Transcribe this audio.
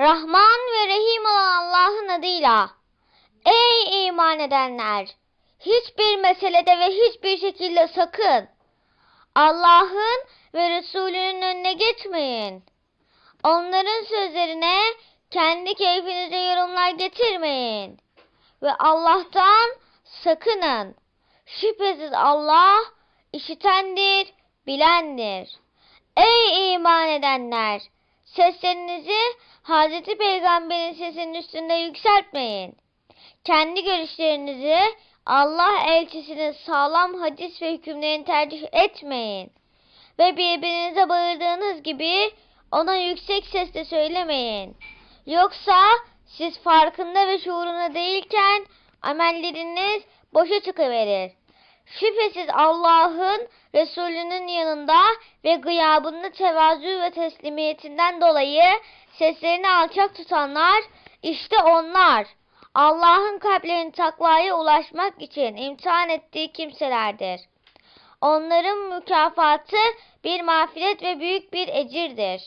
Rahman ve Rahim olan Allah'ın adıyla. Ey iman edenler! Hiçbir meselede ve hiçbir şekilde sakın Allah'ın ve Resulünün önüne geçmeyin. Onların sözlerine kendi keyfinize yorumlar getirmeyin. Ve Allah'tan sakının. Şüphesiz Allah işitendir, bilendir. Ey iman edenler! Seslerinizi Hazreti Peygamber'in sesinin üstünde yükseltmeyin. Kendi görüşlerinizi Allah elçisinin sağlam hadis ve hükümlerini tercih etmeyin. Ve birbirinize bağırdığınız gibi ona yüksek sesle söylemeyin. Yoksa siz farkında ve şuurunda değilken amelleriniz boşa çıkıverir. Şüphesiz Allah'ın Resulünün yanında ve gıyabında tevazu ve teslimiyetinden dolayı seslerini alçak tutanlar işte onlar. Allah'ın kalplerini takvaya ulaşmak için imtihan ettiği kimselerdir. Onların mükafatı bir mağfiret ve büyük bir ecirdir.